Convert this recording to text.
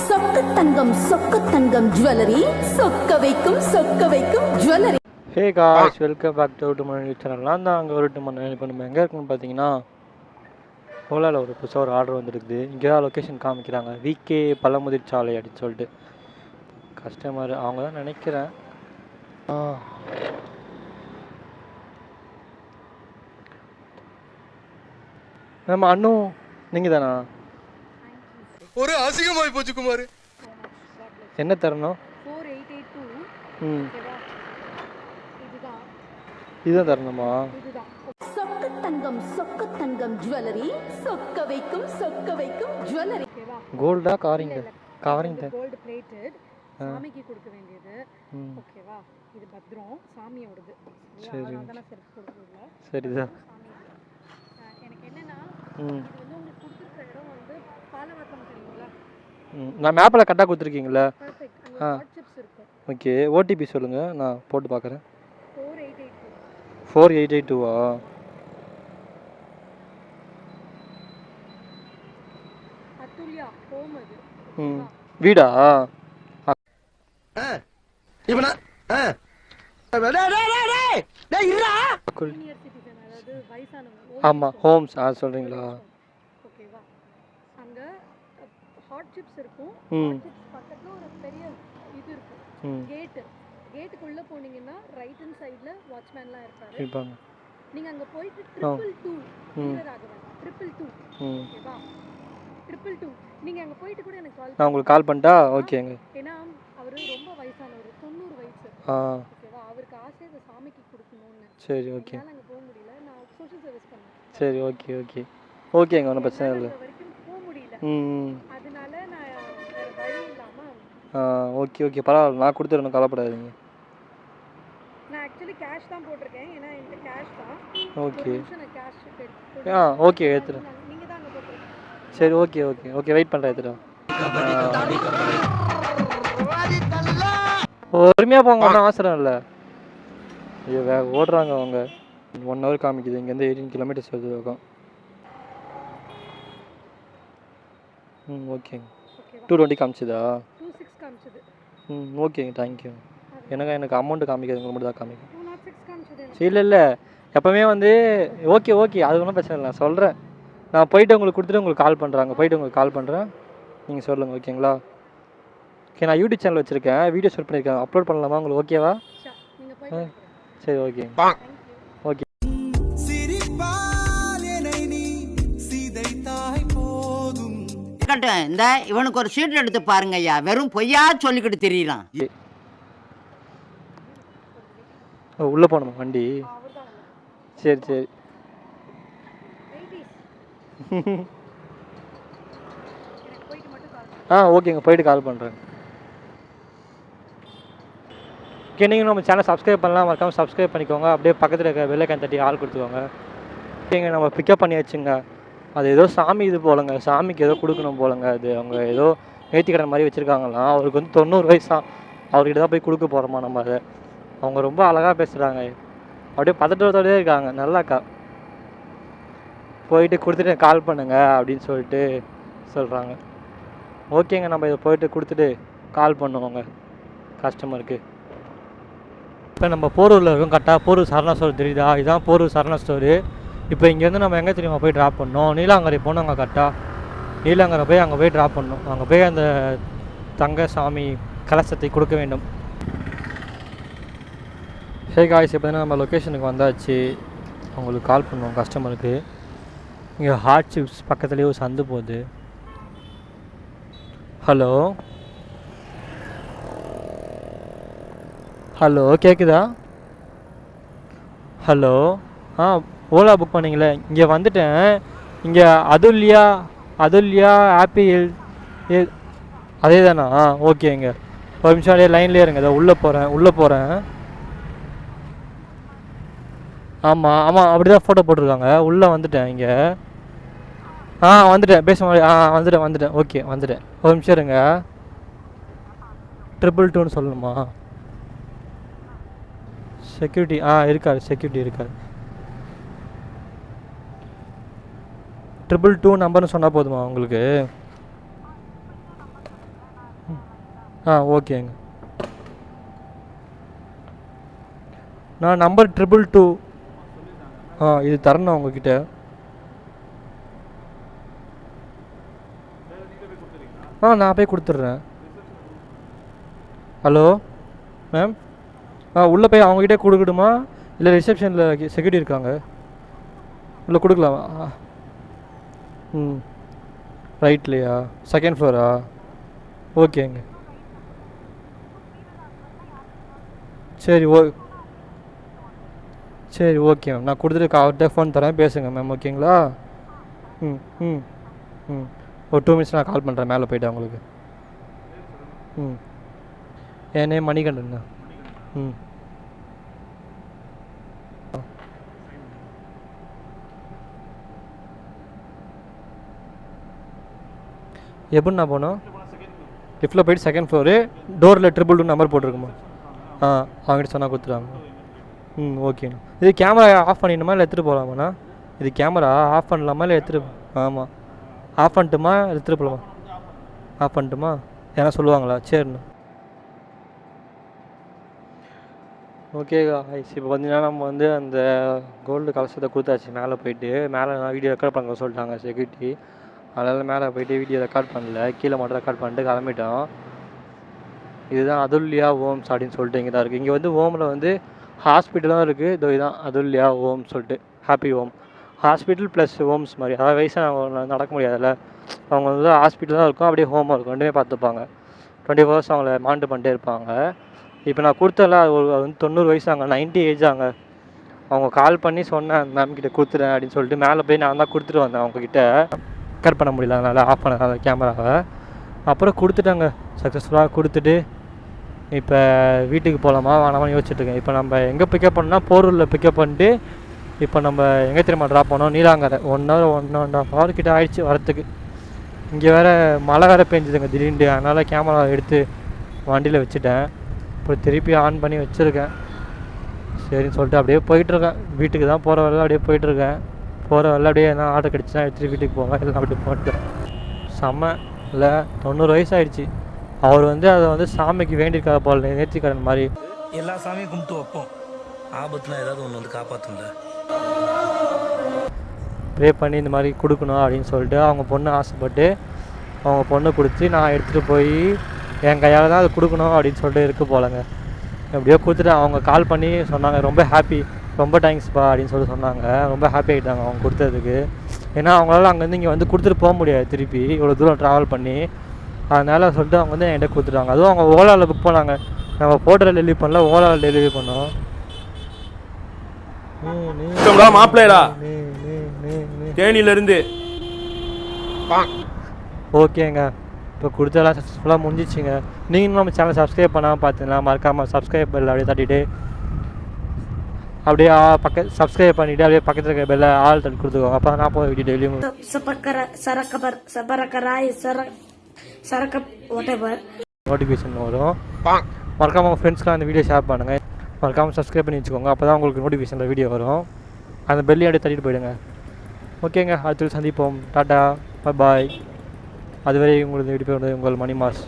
சொக்க தங்கம் சொக்க தங்கம் ஜுவல்லரி சொக்க வைக்கும் சொக்க வைக்கும் jewellery hey guys welcome back to to Mani channel நான் தான் அங்கே ஒரு டு மணி இப்போ நம்ம எங்கே இருக்குன்னு பார்த்தீங்கன்னா ஓலாவில் ஒரு புதுசாக ஒரு ஆர்டர் வந்துருக்குது. இங்கே தான் லொக்கேஷன் காமிக்கிறாங்க. விகே பழமுதிர் சாலை அப்படின்னு சொல்லிட்டு. கஸ்டமர் அவங்க தான் நினைக்கிறேன். ஆ. நம்ம அண்ணும் நீங்கள் தானா ஒரு அசிங்கமாய் போச்சு குமார். என்ன தரணும்? ஃபோர் எயிட் எயிட் டூ ம். ஓகேவா? இதுதான். தரணுமா? இதுதான். சொக்க தங்கம் சொக்க தங்கம் ஜுவல்லரி சொக்க வைக்கும் சொக்க வைக்கும் ஜுவல்லரி ஓகேவா? கோல்டா காரிங்க கவரிங் தான் கோல்டு பிளேட்டட் சாமிக்கு கொடுக்க வேண்டியது. ஓகேவா? இது பத்ரம் சாமியோடது. சரி. சரிதான் எனக்கு என்னன்னா நான் மேப்பில் கரெக்டாக கொடுத்துருக்கீங்களா ஆ. ஓகே. ஓடிபி சொல்லுங்கள் நான் போட்டு பார்க்குறேன் ஃபோர் எயிட் எயிட் டூவா வீடா? இவனா? ஆமாம் ஹோம்ஸ் ஆ சொல்கிறீங்களா ஓகேவா அங்க ஹாட் சிப்ஸ் இருக்கும். ஹாட் சிப்ஸ் பக்கத்துல ஒரு பெரிய இது இருக்கும். ம். கேட் கேட்டுக்குள்ள போனீங்கன்னா ரைட் ஹேண்ட் சைடுல வாட்ச்மேன்லாம் இருப்பாரு. இருப்பாங்க. நீங்க அங்க போயிட்டு. ட்ரிபிள் டூ ஆகுவேன் ட்ரிபிள் டூ ஓகேவா ட்ரிபிள் டூ நீங்க அங்க போயிட்டு கூட எனக்கு கால் நான் உங்களுக்கு கால் பண்ணிட்டா ஓகேங்க ஏன்னா அவரு ரொம்ப வயசானவர் தொண்ணூறு வயசு. ஆ. ஓகேவா? அவருக்கு ஆசை இந்த சாமிக்கு கொடுக்கணும்னு. சரி ஓகே என்னால அங்க போக முடியல. நான் சோஷியல் சர்வீஸ் பண்ணேன். சரி ஓகே ஓகே ஓகேங்க ஒன்றும் பிரச்சனை இல்லை. வரைக்கும் போக முடியல. ம் அதனால நான் வேற வழி இல்லாம ஆ ஓகே ஓகே பரவாயில்ல. நான் கொடுத்துறேன். கவலைப்படாதீங்க. நான் ஆக்சுவலி கேஷ் தான் போட்டிருக்கேன். ஏன்னா என்கிட்ட கேஷ் தான். ஓகே கேஷ் ஆ ஓகே எடுத்துகிறேன் நீங்க தான் அங்க போட்டுருக்கீங்க சரி ஓகே ஓகே ஓகே வெயிட் பண்ணுறேன் எடுத்துகிறேன் பொறுமையாக போங்க ஒன்றும் அவசரம் இல்லை. ஐயோ வே ஓடுறாங்க அவங்க. ஒன் ஹவர் காமிக்குது. இங்கேருந்து எயிட்டீன் கிலோமீட்டர்ஸ் வருது வேகம். ம் ஓகேங்க டூ டுவெண்ட்டி காமிச்சுதா? ம் ஓகேங்க தேங்க்யூ எனக்கு எனக்கு அமௌண்ட்டு காமிக்காது. உங்களுக்கு மட்டும் தான் காமிக்கும் இல்லை இல்லை. எப்போவுமே வந்து ஓகே ஓகே அது ஒன்றும் பிரச்சனை இல்லை. நான் சொல்கிறேன் நான் போயிட்டு உங்களுக்கு கொடுத்துட்டு உங்களுக்கு கால் பண்ணுறாங்க போயிட்டு உங்களுக்கு கால் பண்ணுறேன் நீங்கள் சொல்லுங்கள் ஓகேங்களா ஓகே நான் யூடியூப் சேனல் வச்சுருக்கேன். வீடியோ ஷூட் பண்ணியிருக்கேன் அப்லோட் பண்ணலாமா? உங்களுக்கு ஓகேவா. சரி ஓகே. ஓகே இந்த இவனுக்கு ஒரு சீட் எடுத்து பாருங்க ஐயா. வெறும் பொய்யா சொல்லிக்கிட்டு திரியறான். ஓ உள்ளே போகணுமா? வண்டி. சரி சரி 80s. எனக்கு போயிட்டு மட்டும் கால் பண்ணுங்க. ஆ ஓகேங்க போயிட்டு கால் பண்ணுறேங்க ஓகே நீங்கள் நம்ம சேனல் சப்ஸ்கிரைப் பண்ணலாம் மறக்காமல் சப்ஸ்கிரைப் பண்ணிக்கோங்க. அப்படியே பக்கத்தில் இருக்க வெள்ளைக்கான் தட்டி ஆள் கொடுத்துக்கோங்க. ஓகேங்க நம்ம பிக்கப் பண்ணியாச்சுங்க. அது ஏதோ சாமி இது போலங்க. சாமிக்கு ஏதோ கொடுக்கணும் போலங்க அது. அவங்க ஏதோ நேர்த்திக்கடன் மாதிரி வச்சுருக்காங்களாம். அவருக்கு வந்து தொண்ணூறு வயசா. அவர்கிட்ட தான் போய் கொடுக்க போகிறோமா நம்ம அதை. அவங்க ரொம்ப அழகாக பேசுகிறாங்க அப்படியே பதட்டத்தோடயே இருக்காங்க. நல்லாக்கா போயிட்டு கொடுத்துட்டு கால் பண்ணுங்க அப்படின்னு சொல்லிட்டு சொல்கிறாங்க ஓகேங்க நம்ம இதை போயிட்டு கொடுத்துட்டு கால் பண்ணுவோங்க கஸ்டமருக்கு இப்போ நம்ம போரூரில் இருக்கோம் கரெக்டாக போரூர் சரணா ஸ்டோர் தெரியுதா? இதுதான் போரூர் சரணா ஸ்டோரு இப்போ இங்கேருந்து நம்ம எங்கே தெரியுமா போய் ட்ராப் பண்ணோம்? நீலாங்கரை போனோங்க கரெக்டாக நீலாங்கரை போய் அங்கே போய் ட்ராப் பண்ணோம். அங்கே போய் அந்த தங்க சாமி கலசத்தை கொடுக்க வேண்டும். சரி காய்ஸ் இப்போ நம்ம லொக்கேஷனுக்கு வந்தாச்சு. உங்களுக்கு கால் பண்ணுவோம் கஸ்டமருக்கு இங்கே ஹாட் சிப்ஸ் பக்கத்துலேயே ஒரு சந்து போகுது. ஹலோ ஹலோ கேட்குதா ஹலோ ஆ ஓலா புக் பண்ணிங்களே. இங்கே வந்துட்டேன். இங்கே அதுல்யா அதுல்யா ஆப்பிள் ஏ அதே தானா ஆ ஓகேங்க ஒரு நிமிஷம் அப்படியே லைன்லேயே இருங்க. இதோ உள்ளே போகிறேன் உள்ளே போகிறேன் ஆமாம் ஆமாம் அப்படி தான் ஃபோட்டோ போட்டிருக்காங்க. உள்ளே வந்துட்டேன் இங்கே. ஆ வந்துட்டேன். பேச முடியாது ஆ வந்துட்டேன் வந்துட்டேன். ஓகே வந்துட்டேன். ஒரு நிமிஷம் இருங்க. ட்ரிபிள் டூன்னு சொல்லணுமா? செக்யூரிட்டி ஆ இருக்காரு. செக்யூரிட்டி இருக்காரு. ட்ரிபிள் டூ நம்பர்னு சொன்னால் போதுமா உங்களுக்கு? ஆ ஓகேங்க. நான் நம்பர் ட்ரிபிள் டூ ஆ இது தரணும் உங்ககிட்ட. ஆ நான் போய் கொடுத்துட்றேன். ஹலோ மேம் ஆ உள்ளே போய் அவங்ககிட்டே கொடுக்கணுமா இல்லை ரிசப்ஷனில் செக்யூரிட்டி இருக்காங்க? இல்லை கொடுக்கலாமா? ஆ. ம். ரைட்லையா? செகண்ட் ஃப்ளோரா ஓகேங்க. சரி ஓ சரி ஓகே மேம் நான் கொடுத்துட்டு அவர்கிட்ட ஃபோன் தரேன் பேசுங்க மேம் ஓகேங்களா? ம் ம் ம். ஒரு டூ மினிட்ஸ் நான் கால் பண்ணுறேன் மேலே போய்ட்டு அவங்களுக்கு. ம். என் நேம் மணிகண்டன். ம். எப்படிண்ணா போனோம்? லிஃப்ட்டில் போயிட்டு செகண்ட் ஃப்ளோரு டோரில் ட்ரிபிள் டூ நம்பர் போட்டிருக்குமா? ஆ அவங்ககிட்ட சொன்னால் கொடுத்துருவாங்க. ம் ஓகேண்ணா இது கேமரா ஆஃப் பண்ணிடணுமா இல்லை எடுத்துகிட்டு போகலாமாண்ணா இது கேமரா ஆஃப் பண்ணலாமா இல்லை எடுத்துகிட்டு ஆமாம் ஆஃப் பண்ணட்டுமா எடுத்துகிட்டு போகலாமா ஆஃப் பண்ணட்டுமா? ஏன்னா சொல்லுவாங்களா? சரிண்ணா. ஓகேக்கா ஐஸ் இப்போ பார்த்தீங்கன்னா நம்ம வந்து அந்த கோல்டு கலசத்தை கொடுத்தாச்சு மேலே போயிட்டு. மேலே வீடியோ ரெக்கார்ட் பண்ண சொல்லிட்டாங்க செக்யூரிட்டி அதனால் மேலே போயிட்டு வீடியோ ரெக்கார்ட் பண்ணல. கீழே மட்டும் ரெக்கார்ட் பண்ணிட்டு கிளம்பிட்டோம். இதுதான் அதுல்யா ஓம்ஸ் அப்படின்னு சொல்லிட்டு இங்கே தான் இருக்குது இங்கே வந்து ஓமில் வந்து ஹாஸ்பிட்டலும் இருக்குது இதோ இதுதான் அதுல்யா ஓம் சொல்லிட்டு. Happy home. Hospital plus homes மாதிரி அதாவது வயசாக நடக்க முடியாதுல்ல. அவங்க வந்து ஹாஸ்பிட்டல் தான் இருக்கும் அப்படியே ஹோமாக இருக்கும் ரெண்டுமே பார்த்துப்பாங்க. டுவெண்ட்டி ஃபோர்ஸ் அவங்கள மாண்டு பண்ணிட்டே இருப்பாங்க. இப்போ நான் கொடுத்தல அது ஒரு வந்து தொண்ணூறு வயசு அங்கே நைன்ட்டி ஏஜ் ஏஜாங்க அவங்க கால் பண்ணி சொன்னேன் மேம் கிட்ட கொடுத்துறேன் அப்படின்னு சொல்லிட்டு மேலே போய் நான் தான் கொடுத்துட்டு வந்தேன் அவங்கக்கிட்ட கட் பண்ண முடியல அதனால் ஆஃப் பண்ண கேமராவை. அப்புறம் கொடுத்துட்டாங்க சக்ஸஸ்ஃபுல்லாக கொடுத்துட்டு இப்போ வீட்டுக்கு போகலாமா வேணாமான்னு யோசிச்சுட்டு இருக்கேன். இப்போ நம்ம எங்கே பிக்கப் பண்ணால் போரூரில் பிக்கப் பண்ணிட்டு இப்போ நம்ம எங்கே திரும்ப ட்ராப் பண்ணோம்? Neelankarai. One hour one and half hour கிட்ட ஆயிடுச்சு வரத்துக்கு இங்கே வேறு மழை வேறு பெஞ்சுதுங்க திடீர்னு. அதனால் கேமரா எடுத்து வண்டியில் வச்சுட்டேன். இப்போ திருப்பி ஆன் பண்ணி வச்சுருக்கேன். சரின்னு சொல்லிட்டு அப்படியே போயிட்டுருக்கேன். வீட்டுக்கு தான் போகிற வரல அப்படியே போயிட்டுருக்கேன். போகிற வரல அப்படியே எதனா ஆர்டர் கிடச்சுன்னா எடுத்துகிட்டு வீட்டுக்கு போவேன். இல்லை அப்படி போட்டேன் செம்ம இல்லை தொண்ணூறு வயசு ஆயிடுச்சு அவர் வந்து அதை வந்து சாமிக்கு வேண்டியிருக்காரு போல. நேர்த்திக்கடன் மாதிரி. எல்லா சாமியும் கும்பிட்டு வைப்போம். ஆபத்துலாம் ஏதாவது ஒன்று வந்து காப்பாற்றுங்களேன் ப்ரே பண்ணி இந்த மாதிரி கொடுக்கணும் அப்படின்னு சொல்லிட்டு அவங்க பொண்ணு ஆசைப்பட்டு அவங்க பொண்ணு கொடுத்து நான் எடுத்துகிட்டு போய் என் கையால் தான் அது கொடுக்கணும் அப்படின்னு சொல்லிட்டு இருக்க போலங்க. எப்படியோ கொடுத்துட்டு அவங்க கால் பண்ணி சொன்னாங்க ரொம்ப ஹாப்பி ரொம்ப தேங்க்ஸ்ப்பா அப்படின்னு சொல்லி சொன்னாங்க. ரொம்ப ஹாப்பி ஆகிட்டாங்க அவங்க கொடுத்ததுக்கு. ஏன்னா அவங்களால அங்கேருந்து இங்கே வந்து கொடுத்துட்டு போக முடியாது திருப்பி. இவ்வளோ தூரம் ட்ராவல் பண்ணி. அதனால் சொல்லிட்டு அவங்க வந்து என்கிட்ட கொடுத்துட்டாங்க. அதுவும் அவங்க ஓலாவில் புக் பண்ணாங்க. நம்ம போட்டோவில் டெலிவரி பண்ணல ஓலாவில் டெலிவரி பண்ணோம். மாப்பிள்ளைடா. நீ, நீ, நீ, நீ. தேனியில இருந்து ஓகேங்க. இப்போ கொடுத்ததெல்லாம் சக்ஸஸ்ஃபுல்லாக முடிஞ்சிச்சுங்க. நீங்களும் நம்ம சேனல் சப்ஸ்கிரைப் பண்ணாமல் பார்த்தீங்கன்னா மறக்காமல் சப்ஸ்கிரைப் பெல் அப்படியே தட்டிட்டு அப்படியே பக்க சப்ஸ்கிரைப் பண்ணிவிட்டு அப்படியே பக்கத்தில் இருக்க பெல்ல ஆள் தட்டி கொடுத்துக்கோங்க. அப்போ நான் போய் வீடியோ டெய்லியும் Sapakara, Sarakabar, Sabarakarai, Sarak, Sarakap, whatever. Notification வரும். மறக்காமல் உங்கள் ஃப்ரெண்ட்ஸ்க்குலாம் அந்த வீடியோ ஷேர் பண்ணுங்கள் மறக்காமல் சப்ஸ்கிரைப் பண்ணி வச்சுக்கோங்க. அப்போ தான் உங்களுக்கு நோட்டிஃபிகேஷனில் வீடியோ வரும். அந்த பெல்லையும் அப்படியே தட்டிட்டு போயிடுங்க. ஓகேங்க அடுத்து சந்திப்போம். டாட்டா பாய் பாய் அதுவரை உங்களுக்கு விடுப்பு உங்கள் மணி மாஸ்